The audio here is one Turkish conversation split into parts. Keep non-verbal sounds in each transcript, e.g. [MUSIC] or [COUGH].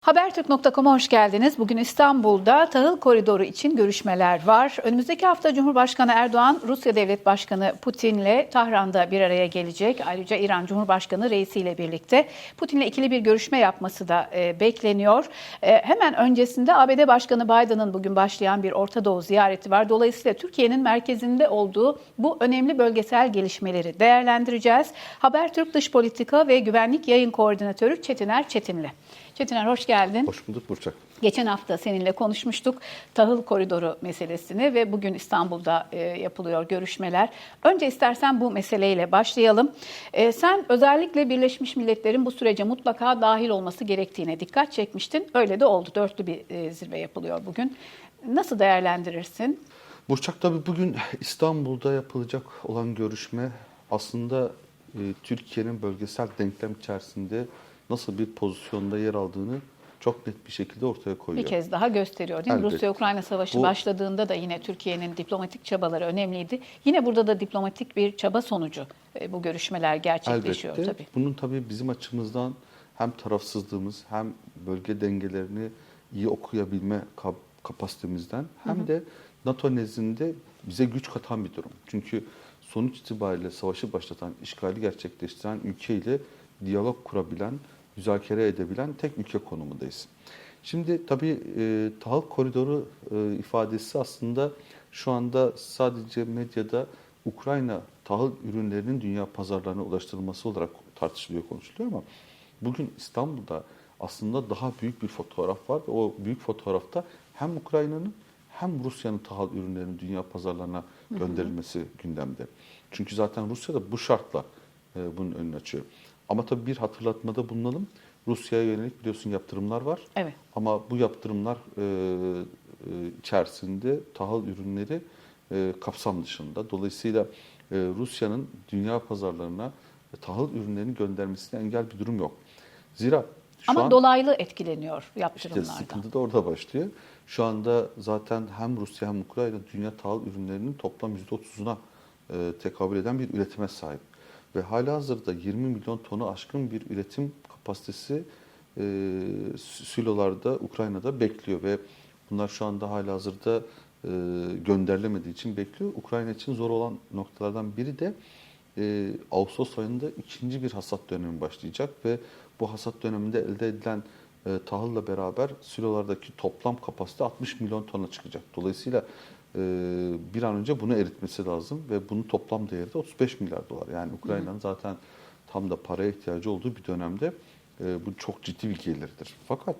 Habertürk.com'a hoş geldiniz. Bugün İstanbul'da tahıl koridoru için görüşmeler var. Önümüzdeki hafta Cumhurbaşkanı Erdoğan, Rusya Devlet Başkanı Putin'le Tahran'da bir araya gelecek. Ayrıca İran Cumhurbaşkanı reisiyle birlikte Putin'le ikili bir görüşme yapması da e, bekleniyor. E, hemen öncesinde ABD Başkanı Biden'ın bugün başlayan bir Orta Doğu ziyareti var. Dolayısıyla Türkiye'nin merkezinde olduğu bu önemli bölgesel gelişmeleri değerlendireceğiz. Habertürk Dış Politika ve Güvenlik Yayın Koordinatörü Çetiner Çetin'le. Çetiner hoş geldin. Hoş bulduk Burçak. Geçen hafta seninle konuşmuştuk tahıl koridoru meselesini ve bugün İstanbul'da e, yapılıyor görüşmeler. Önce istersen bu meseleyle başlayalım. E, sen özellikle Birleşmiş Milletler'in bu sürece mutlaka dahil olması gerektiğine dikkat çekmiştin. Öyle de oldu. Dörtlü bir e, zirve yapılıyor bugün. Nasıl değerlendirirsin? Burçak tabii bugün İstanbul'da yapılacak olan görüşme aslında e, Türkiye'nin bölgesel denklem içerisinde nasıl bir pozisyonda yer aldığını çok net bir şekilde ortaya koyuyor. Bir kez daha gösteriyor değil mi? Rusya-Ukrayna savaşı Bu- başladığında da yine Türkiye'nin diplomatik çabaları önemliydi. Yine burada da diplomatik bir çaba sonucu e, bu görüşmeler gerçekleşiyor Elbette. tabii. Bunun tabii bizim açımızdan hem tarafsızlığımız hem bölge dengelerini iyi okuyabilme kap- kapasitemizden hem de NATO nezdinde bize güç katan bir durum. Çünkü sonuç itibariyle savaşı başlatan, işgali gerçekleştiren ülkeyle diyalog kurabilen, müzakere edebilen tek ülke konumundayız. Şimdi tabii e, tahıl koridoru e, ifadesi aslında şu anda sadece medyada Ukrayna tahıl ürünlerinin dünya pazarlarına ulaştırılması olarak tartışılıyor, konuşuluyor ama bugün İstanbul'da aslında daha büyük bir fotoğraf var ve o büyük fotoğrafta hem Ukrayna'nın hem Rusya'nın tahıl ürünlerinin dünya pazarlarına gönderilmesi gündemde. Çünkü zaten Rusya da bu şartla e, bunun önünü açıyor. Ama tabii bir hatırlatmada bulunalım. Rusya'ya yönelik biliyorsun yaptırımlar var. Evet. Ama bu yaptırımlar e, e, içerisinde tahıl ürünleri e, kapsam dışında. Dolayısıyla e, Rusya'nın dünya pazarlarına tahıl ürünlerini göndermesine engel bir durum yok. Zira şu Ama an dolaylı etkileniyor işte yaptırımlardan. sıkıntı da orada başlıyor. Şu anda zaten hem Rusya hem Ukrayna dünya tahıl ürünlerinin toplam %30'una e, tekabül eden bir üretime sahip. Ve hala hazırda 20 milyon tonu aşkın bir üretim kapasitesi e, silolarda Ukrayna'da bekliyor ve bunlar şu anda hala hazırda e, gönderilemediği için bekliyor. Ukrayna için zor olan noktalardan biri de e, Ağustos ayında ikinci bir hasat dönemi başlayacak ve bu hasat döneminde elde edilen e, tahılla beraber silolardaki toplam kapasite 60 milyon tona çıkacak. Dolayısıyla bir an önce bunu eritmesi lazım ve bunun toplam değeri de 35 milyar dolar. Yani Ukrayna'nın zaten tam da paraya ihtiyacı olduğu bir dönemde e, bu çok ciddi bir gelirdir. Fakat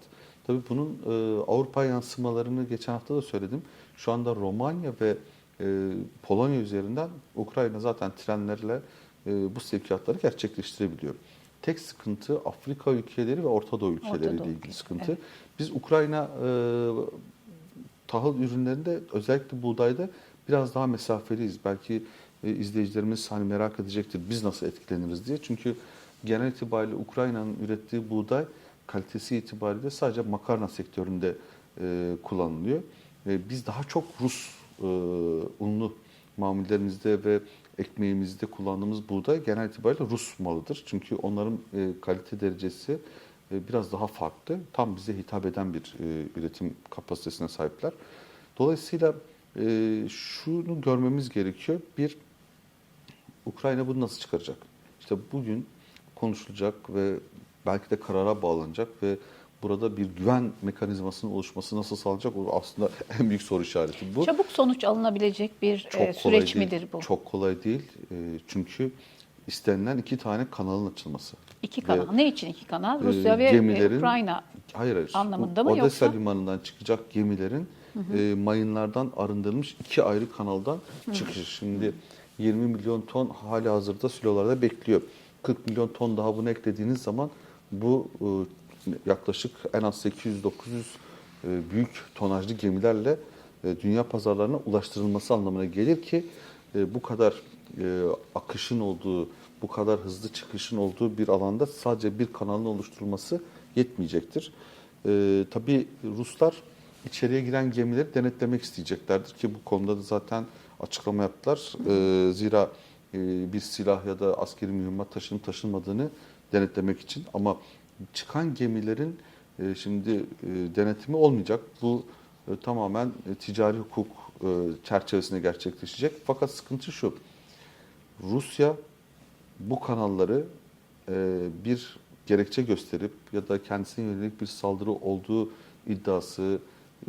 tabii bunun e, Avrupa yansımalarını geçen hafta da söyledim. Şu anda Romanya ve e, Polonya üzerinden Ukrayna zaten trenlerle bu sevkiyatları gerçekleştirebiliyor. Tek sıkıntı Afrika ülkeleri ve Orta Doğu ülkeleriyle Doğu ilgili ülkeleri, sıkıntı. evet. Biz Ukrayna tahıl ürünlerinde özellikle buğdayda biraz daha mesafeliyiz. Belki e, izleyicilerimiz hani merak edecektir biz nasıl etkileniriz diye. Çünkü genel itibariyle Ukrayna'nın ürettiği buğday kalitesi itibariyle sadece makarna sektöründe e, kullanılıyor. E, biz daha çok Rus e, unlu mamullerimizde ve ekmeğimizde kullandığımız buğday genel itibariyle Rus malıdır. Çünkü onların e, kalite derecesi biraz daha farklı. Tam bize hitap eden bir e, üretim kapasitesine sahipler. Dolayısıyla e, şunu görmemiz gerekiyor. Bir, Ukrayna bunu nasıl çıkaracak? İşte bugün konuşulacak ve belki de karara bağlanacak ve burada bir güven mekanizmasının oluşması nasıl sağlanacak? O aslında [LAUGHS] en büyük soru işareti bu. Çabuk sonuç alınabilecek bir Çok e, süreç değil. midir bu? Çok kolay değil. Çünkü istenilen iki tane kanalın açılması. İki Ve, kanal. Ne için iki kanal? e, Rusya ve e, gemilerin- Ukrayna. Hayır hayır. anlamında mı Odessa yoksa? limanından çıkacak gemilerin e, mayınlardan arındırılmış iki ayrı kanaldan çıkışı. Şimdi 20 milyon ton hali hazırda silolarda bekliyor. 40 milyon ton daha bunu eklediğiniz zaman bu e, yaklaşık en az 800-900 e, büyük tonajlı gemilerle e, dünya pazarlarına ulaştırılması anlamına gelir ki e, bu kadar e, akışın olduğu, bu kadar hızlı çıkışın olduğu bir alanda sadece bir kanalın oluşturulması yetmeyecektir. E, tabii Ruslar içeriye giren gemileri denetlemek isteyeceklerdir ki bu konuda da zaten açıklama yaptılar. E, zira e, bir silah ya da askeri mühimmat taşınıp taşınmadığını denetlemek için ama çıkan gemilerin E, şimdi e, denetimi olmayacak. Bu e, tamamen e, ticari hukuk e, çerçevesinde gerçekleşecek. Fakat sıkıntı şu. Rusya bu kanalları e, bir gerekçe gösterip ya da kendisine yönelik bir saldırı olduğu iddiası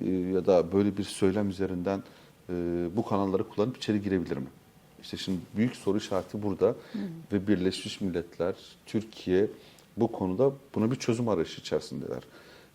e, ya da böyle bir söylem üzerinden e, bu kanalları kullanıp içeri girebilir mi? İşte şimdi büyük soru işareti burada ve Birleşmiş Milletler, Türkiye bu konuda buna bir çözüm arayışı içerisindeler.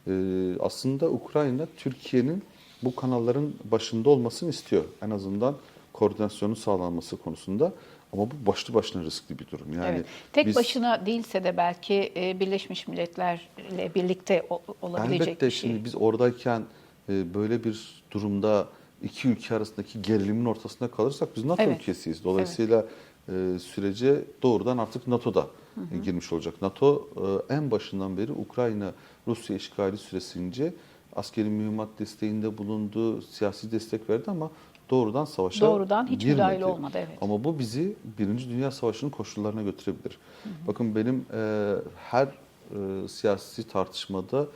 E, aslında Ukrayna Türkiye'nin bu kanalların başında olmasını istiyor. En azından koordinasyonun sağlanması konusunda. Ama bu başlı başına riskli bir durum. Yani evet. Tek biz- başına değilse de belki e, Birleşmiş Milletler'le birlikte olabilecek Elbette bir şey. şimdi biz oradayken e, böyle bir durumda iki ülke arasındaki gerilimin ortasında kalırsak biz NATO Evet. ülkesiyiz. Dolayısıyla e, sürece doğrudan artık NATO'da e, girmiş olacak. NATO en başından beri Ukrayna Rusya işgali süresince askeri mühimmat desteğinde bulundu, siyasi destek verdi ama doğrudan savaşa Doğrudan hiç girmedi. müdahale olmadı, evet. Ama bu bizi Birinci Dünya Savaşı'nın koşullarına götürebilir. Bakın benim e, her e, siyasi tartışmada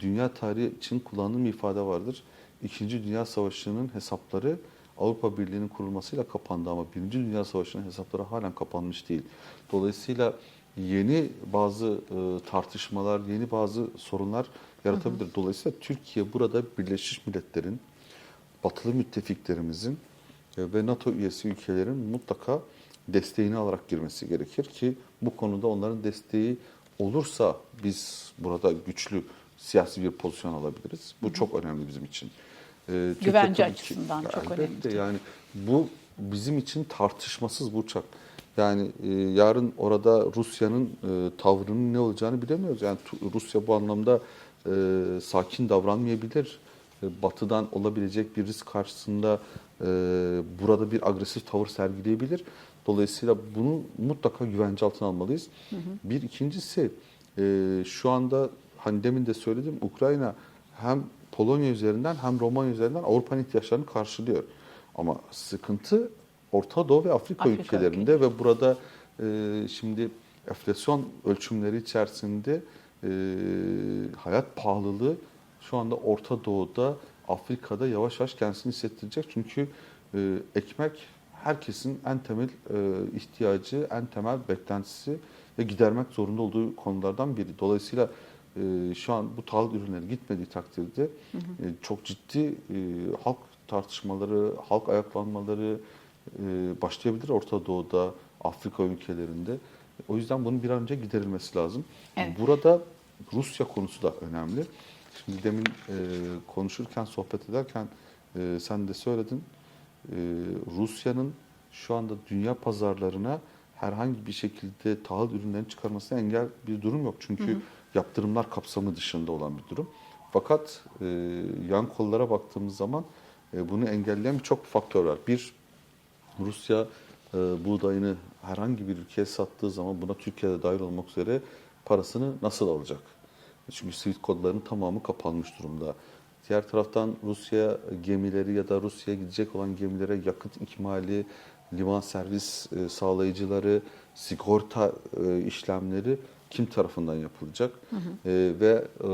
dünya tarihi için kullandığım bir ifade vardır. İkinci Dünya Savaşı'nın hesapları Avrupa Birliği'nin kurulmasıyla kapandı ama Birinci Dünya Savaşı'nın hesapları halen kapanmış değil. Dolayısıyla yeni bazı e, tartışmalar, yeni bazı sorunlar yaratabilir. Dolayısıyla Türkiye burada Birleşmiş Milletler'in batılı müttefiklerimizin e, ve NATO üyesi ülkelerin mutlaka desteğini alarak girmesi gerekir ki bu konuda onların desteği olursa biz burada güçlü siyasi bir pozisyon alabiliriz. Bu çok önemli bizim için. E, Türkiye Güvence ki- açısından çok elbette önemli. Yani bu bizim için tartışmasız bu uçak. Yani e, yarın orada Rusya'nın e, tavrının ne olacağını bilemiyoruz. Yani Rusya bu anlamda e, sakin davranmayabilir. E, batı'dan olabilecek bir risk karşısında e, burada bir agresif tavır sergileyebilir. Dolayısıyla bunu mutlaka güvence altına almalıyız. Bir ikincisi e, şu anda hani demin de söyledim Ukrayna hem Polonya üzerinden hem Romanya üzerinden Avrupa'nın ihtiyaçlarını karşılıyor. Ama sıkıntı Orta Doğu ve Afrika, Afrika ülkelerinde ve burada e, şimdi enflasyon ölçümleri içerisinde e, hayat pahalılığı şu anda Orta Doğu'da, Afrika'da yavaş yavaş kendisini hissettirecek. Çünkü e, ekmek herkesin en temel e, ihtiyacı, en temel beklentisi ve gidermek zorunda olduğu konulardan biri. Dolayısıyla e, şu an bu tahıl ürünleri gitmediği takdirde e, çok ciddi e, halk tartışmaları, halk ayaklanmaları e, başlayabilir Orta Doğu'da, Afrika ülkelerinde. O yüzden bunun bir an önce giderilmesi lazım. Evet. Burada Rusya konusu da önemli. Şimdi demin e, konuşurken, sohbet ederken e, sen de söyledin. E, Rusya'nın şu anda dünya pazarlarına herhangi bir şekilde tahıl ürünlerini çıkarmasına engel bir durum yok. Çünkü yaptırımlar kapsamı dışında olan bir durum. Fakat e, yan kollara baktığımız zaman e, bunu engelleyen birçok faktör var. Bir, Rusya e, buğdayını herhangi bir ülkeye sattığı zaman buna Türkiye'de dahil olmak üzere parasını nasıl alacak? Çünkü Swift kodlarının tamamı kapanmış durumda. Diğer taraftan Rusya gemileri ya da Rusya'ya gidecek olan gemilere yakıt ikmali, liman servis e, sağlayıcıları, sigorta e, işlemleri kim tarafından yapılacak? E, ve e,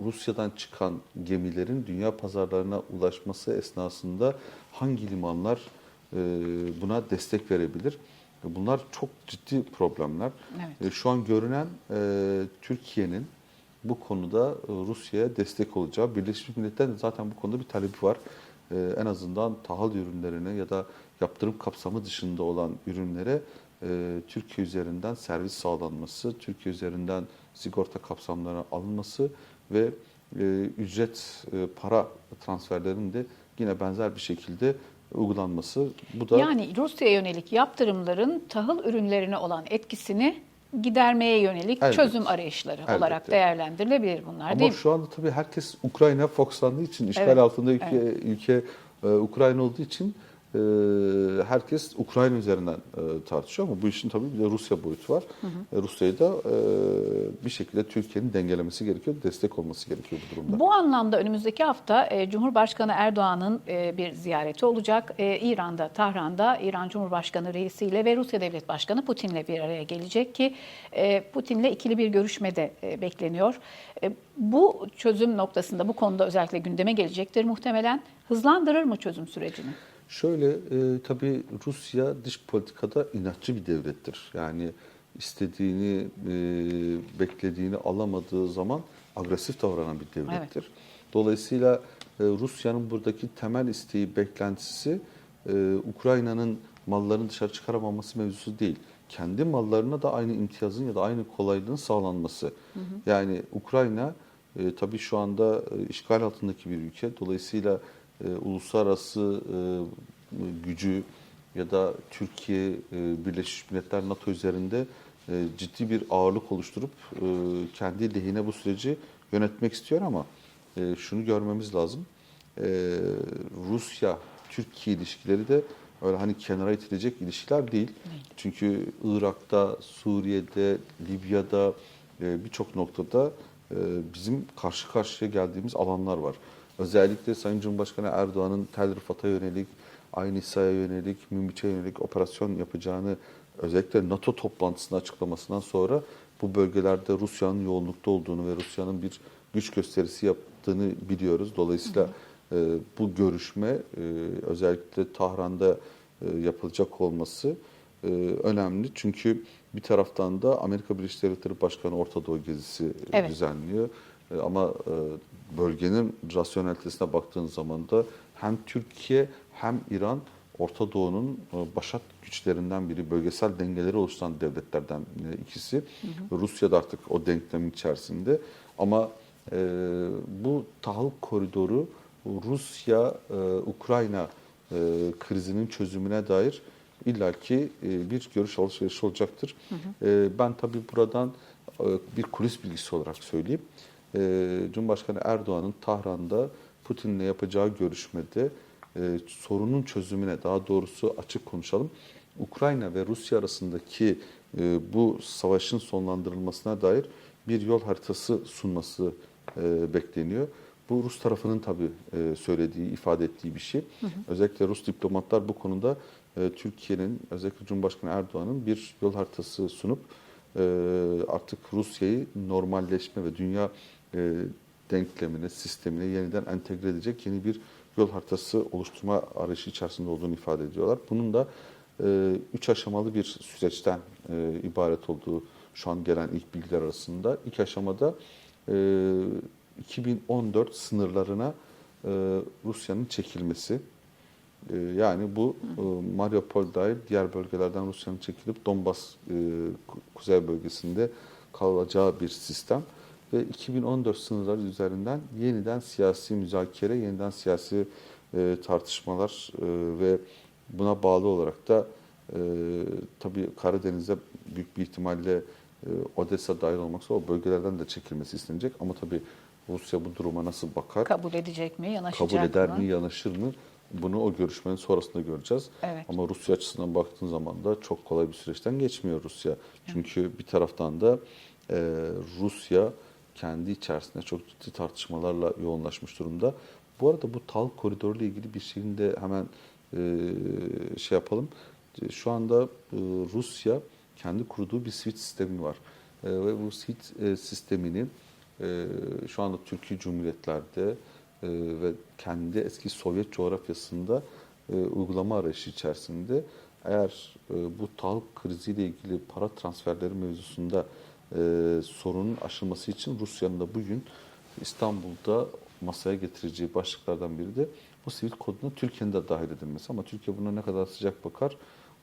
Rusya'dan çıkan gemilerin dünya pazarlarına ulaşması esnasında hangi limanlar e, buna destek verebilir? Bunlar çok ciddi problemler. Evet. E, Şu an görünen e, Türkiye'nin bu konuda e, Rusya'ya destek olacağı, Birleşmiş Milletler'in de zaten bu konuda bir talebi var. En azından tahıl ürünlerine ya da yaptırım kapsamı dışında olan ürünlere Türkiye üzerinden servis sağlanması, Türkiye üzerinden sigorta kapsamlarına alınması ve ücret para transferlerinin de yine benzer bir şekilde uygulanması. Bu da Yani Rusya'ya yönelik yaptırımların tahıl ürünlerine olan etkisini gidermeye yönelik Elbette. çözüm arayışları olarak Elbette. değerlendirilebilir bunlar Ama değil mi? şu anda tabii herkes Ukrayna fokuslandığı için, işgal Evet, altında ülke, ülke e, Ukrayna olduğu için e, herkes Ukrayna üzerinden e, tartışıyor ama bu işin tabii bir de Rusya boyutu var. E, Rusya'yı da e, bir şekilde Türkiye'nin dengelemesi gerekiyor, destek olması gerekiyor bu durumda. Bu anlamda önümüzdeki hafta e, Cumhurbaşkanı Erdoğan'ın e, bir ziyareti olacak. E, İran'da, Tahran'da İran Cumhurbaşkanı reisiyle ve Rusya Devlet Başkanı Putin'le bir araya gelecek ki e, Putin'le ikili bir görüşme de e, bekleniyor. E, bu çözüm noktasında bu konuda özellikle gündeme gelecektir muhtemelen. Hızlandırır mı çözüm sürecini? Şöyle e, tabii Rusya dış politikada inatçı bir devlettir. Yani istediğini, e, beklediğini alamadığı zaman agresif davranan bir devlettir. Dolayısıyla e, Rusya'nın buradaki temel isteği, beklentisi e, Ukrayna'nın mallarını dışarı çıkaramaması mevzusu değil. Kendi mallarına da aynı imtiyazın ya da aynı kolaylığın sağlanması. Yani Ukrayna e, tabii şu anda e, işgal altındaki bir ülke. Dolayısıyla e, uluslararası e, gücü ya da Türkiye, e, Birleşmiş Milletler, NATO üzerinde e, ciddi bir ağırlık oluşturup e, kendi lehine bu süreci yönetmek istiyor ama e, şunu görmemiz lazım. E, Rusya-Türkiye ilişkileri de öyle hani kenara itilecek ilişkiler değil. Çünkü Irak'ta, Suriye'de, Libya'da e, birçok noktada e, bizim karşı karşıya geldiğimiz alanlar var. Özellikle Sayın Cumhurbaşkanı Erdoğan'ın Tel Rifat'a yönelik, Ayn İsa'ya yönelik, Münbiç'e yönelik operasyon yapacağını özellikle NATO toplantısında açıklamasından sonra bu bölgelerde Rusya'nın yoğunlukta olduğunu ve Rusya'nın bir güç gösterisi yaptığını biliyoruz. Dolayısıyla e, bu görüşme e, özellikle Tahran'da e, yapılacak olması e, önemli. Çünkü bir taraftan da Amerika Birleşik Devletleri Başkanı Orta Doğu gezisi Evet. düzenliyor. E, ama e, bölgenin rasyonelitesine baktığın zaman da hem Türkiye hem İran Orta Doğu'nun e, başat güçlerinden biri, bölgesel dengeleri oluşturan devletlerden e, ikisi. Rusya da artık o denklemin içerisinde. Ama e, bu tahıl koridoru Rusya-Ukrayna e, krizinin çözümüne dair illaki e, bir görüş alışverişi olacaktır. E, ben tabii buradan e, bir kulis bilgisi olarak söyleyeyim. E, Cumhurbaşkanı Erdoğan'ın Tahran'da Putin'le yapacağı görüşmede e, sorunun çözümüne daha doğrusu açık konuşalım. Ukrayna ve Rusya arasındaki e, bu savaşın sonlandırılmasına dair bir yol haritası sunması e, bekleniyor. Bu Rus tarafının tabii e, söylediği, ifade ettiği bir şey. Özellikle Rus diplomatlar bu konuda e, Türkiye'nin, özellikle Cumhurbaşkanı Erdoğan'ın bir yol haritası sunup e, artık Rusya'yı normalleşme ve dünya e, denklemine, sistemine yeniden entegre edecek yeni bir yol haritası oluşturma arayışı içerisinde olduğunu ifade ediyorlar. Bunun da e, üç aşamalı bir süreçten e, ibaret olduğu şu an gelen ilk bilgiler arasında. İlk aşamada e, 2014 sınırlarına e, Rusya'nın çekilmesi. E, yani bu e, Mariupol dahil diğer bölgelerden Rusya'nın çekilip Donbas e, ku- kuzey bölgesinde kalacağı bir sistem. Ve 2014 sınırları üzerinden yeniden siyasi müzakere, yeniden siyasi e, tartışmalar e, ve buna bağlı olarak da e, tabii Karadeniz'de büyük bir ihtimalle e, Odessa dahil olmak üzere o bölgelerden de çekilmesi istenecek. Ama tabii Rusya bu duruma nasıl bakar? Kabul edecek mi, yanaşacak kabul eder mı? mi, yanaşır mı? Bunu o görüşmenin sonrasında göreceğiz. Evet. Ama Rusya açısından baktığın zaman da çok kolay bir süreçten geçmiyor Rusya. Çünkü bir taraftan da e, Rusya kendi içerisinde çok ciddi tartışmalarla yoğunlaşmış durumda. Bu arada bu tal koridoru ilgili bir şeyin de hemen e, şey yapalım. E, Şu anda e, Rusya kendi kurduğu bir switch sistemi var. E, ve bu switch e, sistemini e, şu anda Türkiye Cumhuriyetlerde e, ve kendi eski Sovyet coğrafyasında e, uygulama arayışı içerisinde eğer e, bu tahıl kriziyle ilgili para transferleri mevzusunda e, sorunun aşılması için Rusya'nın da bugün İstanbul'da masaya getireceği başlıklardan biri de bu sivil koduna Türkiye'nin de dahil edilmesi. Ama Türkiye buna ne kadar sıcak bakar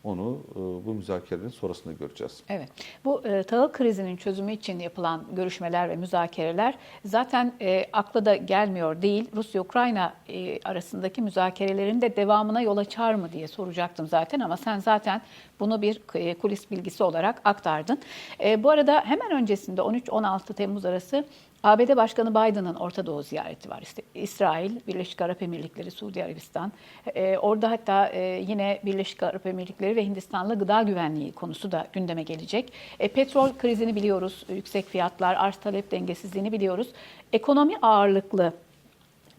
onu e, bu müzakerelerin sonrasında göreceğiz. Evet. Bu e, tahıl krizinin çözümü için yapılan görüşmeler ve müzakereler zaten e, akla da gelmiyor değil. Rusya-Ukrayna e, arasındaki müzakerelerin de devamına yol açar mı diye soracaktım zaten ama sen zaten bunu bir e, kulis bilgisi olarak aktardın. E, bu arada hemen öncesinde 13-16 Temmuz arası ABD Başkanı Biden'ın Orta Doğu ziyareti var. İşte İsrail, Birleşik Arap Emirlikleri, Suudi Arabistan. Ee, orada hatta e, yine Birleşik Arap Emirlikleri ve Hindistan'la gıda güvenliği konusu da gündeme gelecek. E, petrol krizini biliyoruz, yüksek fiyatlar, arz talep dengesizliğini biliyoruz. Ekonomi ağırlıklı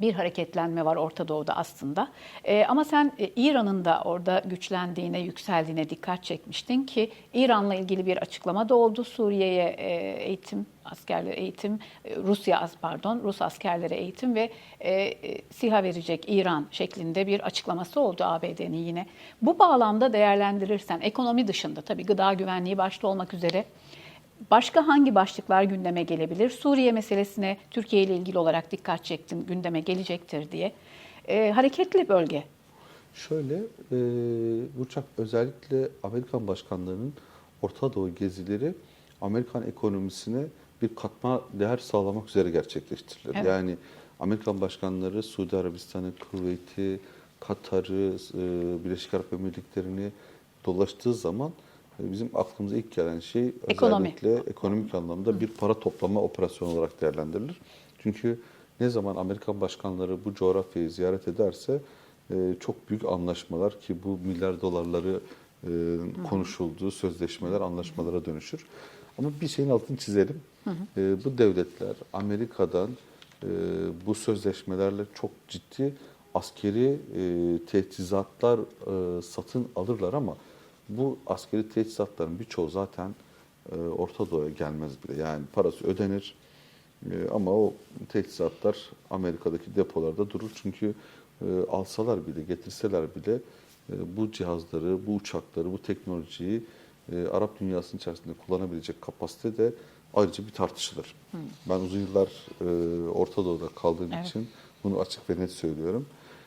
bir hareketlenme var Orta Doğu'da aslında. Ee, ama sen e, İran'ın da orada güçlendiğine, yükseldiğine dikkat çekmiştin ki İran'la ilgili bir açıklama da oldu. Suriye'ye e, eğitim, askerlere eğitim, e, Rusya pardon, Rus askerlere eğitim ve e, e, SİHA verecek İran şeklinde bir açıklaması oldu ABD'nin yine. Bu bağlamda değerlendirirsen ekonomi dışında tabii gıda güvenliği başta olmak üzere Başka hangi başlıklar gündeme gelebilir? Suriye meselesine Türkiye ile ilgili olarak dikkat çektin, gündeme gelecektir diye. Ee, hareketli bölge. Şöyle, e, Burçak özellikle Amerikan başkanlarının Orta Doğu gezileri Amerikan ekonomisine bir katma değer sağlamak üzere gerçekleştirilir. Evet. Yani Amerikan başkanları Suudi Arabistan'ı, Kuveyt'i, Katar'ı, e, Birleşik Arap Emirlikleri'ni dolaştığı zaman e, bizim aklımıza ilk gelen şey Ekonomi. özellikle ekonomik anlamda bir para toplama operasyonu olarak değerlendirilir. Çünkü ne zaman Amerikan başkanları bu coğrafyayı ziyaret ederse e, çok büyük anlaşmalar ki bu milyar dolarları e, konuşulduğu sözleşmeler anlaşmalara dönüşür. Ama bir şeyin altını çizelim. E, bu devletler Amerika'dan bu sözleşmelerle çok ciddi askeri teçhizatlar satın alırlar ama bu askeri teçhizatların birçoğu zaten e, Orta Doğu'ya gelmez bile. Yani parası ödenir e, ama o teçhizatlar Amerika'daki depolarda durur. Çünkü e, alsalar bile, getirseler bile e, bu cihazları, bu uçakları, bu teknolojiyi e, Arap dünyasının içerisinde kullanabilecek kapasite de ayrıca bir tartışılır. Ben uzun yıllar e, Orta Doğu'da kaldığım Evet. için bunu açık ve net söylüyorum.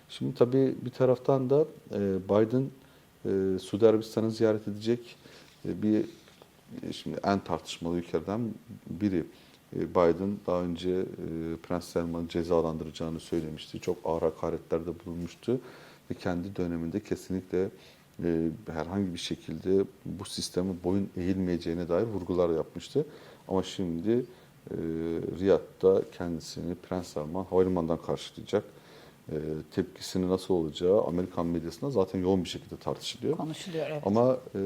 Şimdi tabii bir taraftan da e, Biden e, Suudi Arabistan'ı ziyaret edecek E, bir e, şimdi en tartışmalı ülkelerden biri. E, Biden daha önce Prens Selman'ı cezalandıracağını söylemişti. Çok ağır hakaretlerde bulunmuştu ve kendi döneminde kesinlikle herhangi bir şekilde bu sisteme boyun eğilmeyeceğine dair vurgular yapmıştı. Ama şimdi Riyad'da kendisini Prens Selman havalimanından karşılayacak. E, tepkisinin nasıl olacağı Amerikan medyasında zaten yoğun bir şekilde tartışılıyor. Konuşuluyor evet. Ama e,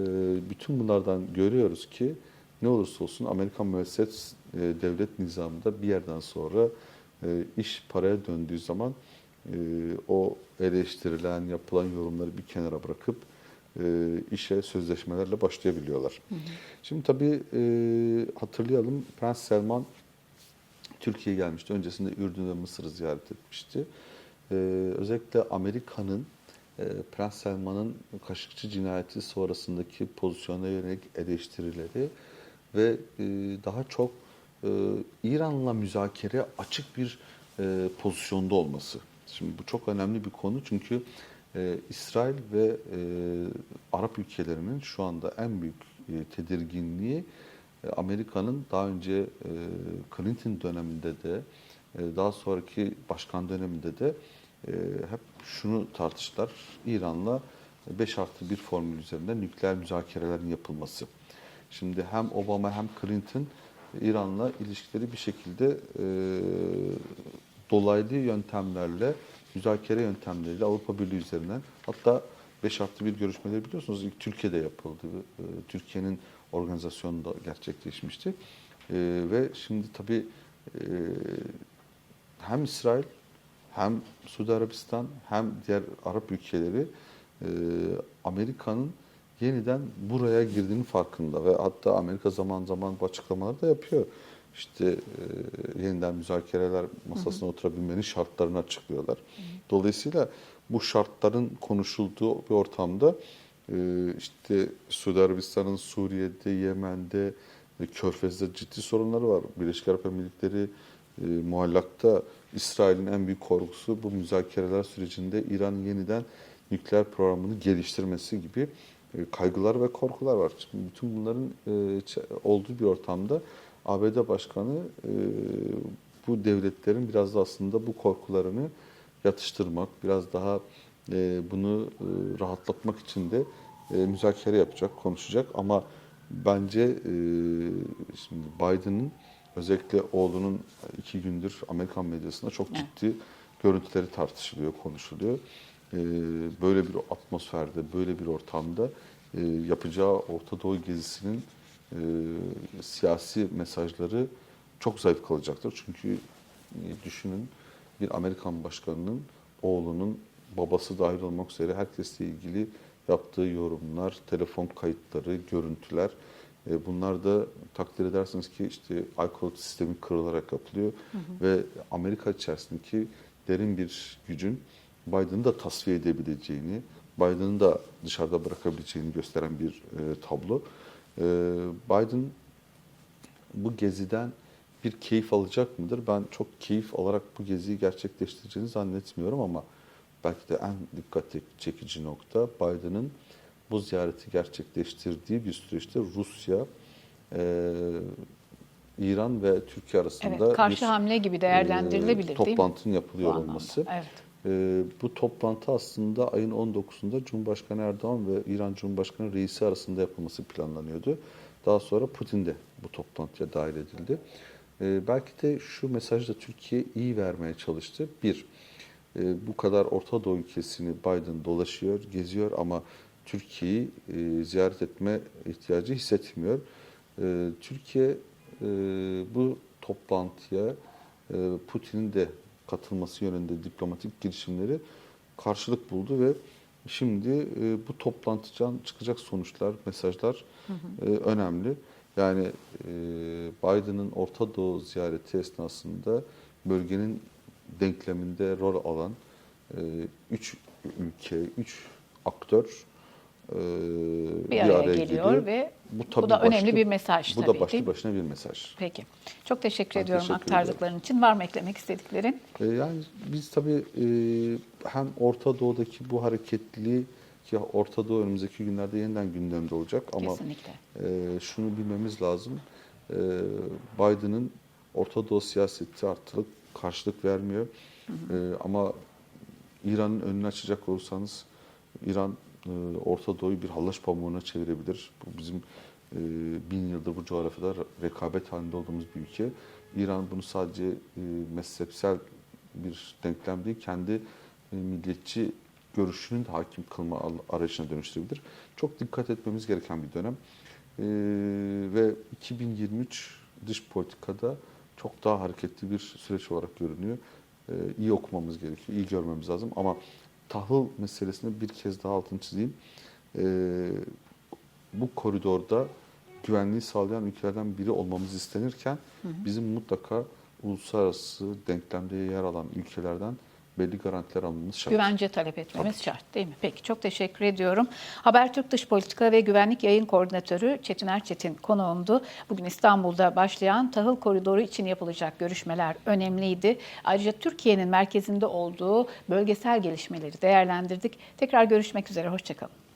bütün bunlardan görüyoruz ki ne olursa olsun Amerikan müesses e, devlet nizamında bir yerden sonra e, iş paraya döndüğü zaman e, o eleştirilen, yapılan yorumları bir kenara bırakıp e, işe sözleşmelerle başlayabiliyorlar. Şimdi tabii e, hatırlayalım Prens Selman Türkiye'ye gelmişti. Öncesinde Ürdün ve Mısır'ı ziyaret etmişti. Ee, özellikle Amerika'nın e, Prens Selman'ın Kaşıkçı cinayeti sonrasındaki pozisyona yönelik eleştirileri ve e, daha çok e, İran'la müzakere açık bir e, pozisyonda olması. Şimdi bu çok önemli bir konu çünkü e, İsrail ve e, Arap ülkelerinin şu anda en büyük e, tedirginliği e, Amerika'nın daha önce e, Clinton döneminde de e, daha sonraki başkan döneminde de e, hep şunu tartıştılar. İran'la 5 artı 1 formül üzerinde nükleer müzakerelerin yapılması. Şimdi hem Obama hem Clinton e, İran'la ilişkileri bir şekilde e, dolaylı yöntemlerle, müzakere yöntemleriyle Avrupa Birliği üzerinden hatta 5 artı 1 görüşmeleri biliyorsunuz ilk Türkiye'de yapıldı. Türkiye'nin organizasyonunda gerçekleşmişti. Ve şimdi tabii hem İsrail hem Suudi Arabistan hem diğer Arap ülkeleri e, Amerika'nın yeniden buraya girdiğinin farkında ve hatta Amerika zaman zaman bu açıklamalar da yapıyor. İşte e, yeniden müzakereler masasına oturabilmenin şartlarını açıklıyorlar. Dolayısıyla bu şartların konuşulduğu bir ortamda e, işte Suudi Arabistan'ın Suriye'de, Yemen'de, e, Körfez'de ciddi sorunları var. Birleşik Arap Emirlikleri e, muallakta İsrail'in en büyük korkusu bu müzakereler sürecinde İran'ın yeniden nükleer programını geliştirmesi gibi e, kaygılar ve korkular var. Şimdi bütün bunların e, olduğu bir ortamda ABD Başkanı e, bu devletlerin biraz da aslında bu korkularını yatıştırmak, biraz daha e, bunu e, rahatlatmak için de e, müzakere yapacak, konuşacak. Ama bence e, şimdi Biden'ın Özellikle oğlunun iki gündür Amerikan medyasında çok Evet. ciddi görüntüleri tartışılıyor, konuşuluyor. Ee, böyle bir atmosferde, böyle bir ortamda e, yapacağı Orta Doğu gezisinin e, siyasi mesajları çok zayıf kalacaktır. Çünkü e, düşünün bir Amerikan başkanının oğlunun babası dahil olmak üzere herkesle ilgili yaptığı yorumlar, telefon kayıtları, görüntüler e, bunlar da takdir edersiniz ki işte iCloud sistemi kırılarak yapılıyor ve Amerika içerisindeki derin bir gücün Biden'ı da tasfiye edebileceğini, Biden'ı da dışarıda bırakabileceğini gösteren bir e, tablo. E, Biden bu geziden bir keyif alacak mıdır? Ben çok keyif alarak bu geziyi gerçekleştireceğini zannetmiyorum ama belki de en dikkat çekici nokta Biden'ın bu ziyareti gerçekleştirdiği bir süreçte Rusya, e, İran ve Türkiye arasında Evet, karşı bir, hamle gibi e, değerlendirilebilir değil mi? toplantının Bu yapılıyor anlamda. olması. Evet. E, bu toplantı aslında ayın 19'unda Cumhurbaşkanı Erdoğan ve İran Cumhurbaşkanı Reisi arasında yapılması planlanıyordu. Daha sonra Putin de bu toplantıya dahil edildi. E, belki de şu mesajı da Türkiye iyi vermeye çalıştı. Bir, e, bu kadar Orta Doğu ülkesini Biden dolaşıyor, geziyor ama Türkiye'yi e, ziyaret etme ihtiyacı hissetmiyor. E, Türkiye e, bu toplantıya e, Putin'in de katılması yönünde diplomatik girişimleri karşılık buldu ve şimdi e, bu toplantıdan çıkacak sonuçlar, mesajlar e, önemli. Yani e, Biden'ın Orta Doğu ziyareti esnasında bölgenin denkleminde rol alan e, üç ülke, üç aktör e, Bir araya geliyor ve bu da önemli bir mesaj Bu tabii da ki. başlı başına bir mesaj. Peki. Çok teşekkür Ben ediyorum teşekkür aktardıkların için. Var mı eklemek istediklerin? E, Yani biz tabii e, hem Orta Doğu'daki bu hareketliliği ki Orta Doğu önümüzdeki günlerde yeniden gündemde olacak ama Kesinlikle. e, şunu bilmemiz lazım. E, Biden'ın Orta Doğu siyaseti artık karşılık vermiyor. E, ama İran'ın önünü açacak olursanız İran Orta Doğu'yu bir hallaç pamuğuna çevirebilir. Bu bizim e, bin yıldır bu coğrafyada rekabet halinde olduğumuz bir ülke. İran bunu sadece e, mezhepsel bir denklem değil, kendi e, milliyetçi görüşünün de hakim kılma arayışına dönüştürebilir. Çok dikkat etmemiz gereken bir dönem. E, ve 2023 dış politikada çok daha hareketli bir süreç olarak görünüyor. E, iyi okumamız gerekiyor, iyi görmemiz lazım. Ama tahıl meselesini bir kez daha altını çizeyim. E, bu koridorda güvenliği sağlayan ülkelerden biri olmamız istenirken bizim mutlaka uluslararası denklemde yer alan ülkelerden belli garantiler almamız şart. Güvence talep etmemiz şart değil mi? Peki çok teşekkür ediyorum. Habertürk Dış Politika ve Güvenlik Yayın Koordinatörü Çetin Erçetin konuğumdu. Bugün İstanbul'da başlayan tahıl koridoru için yapılacak görüşmeler önemliydi. Ayrıca Türkiye'nin merkezinde olduğu bölgesel gelişmeleri değerlendirdik. Tekrar görüşmek üzere, hoşçakalın.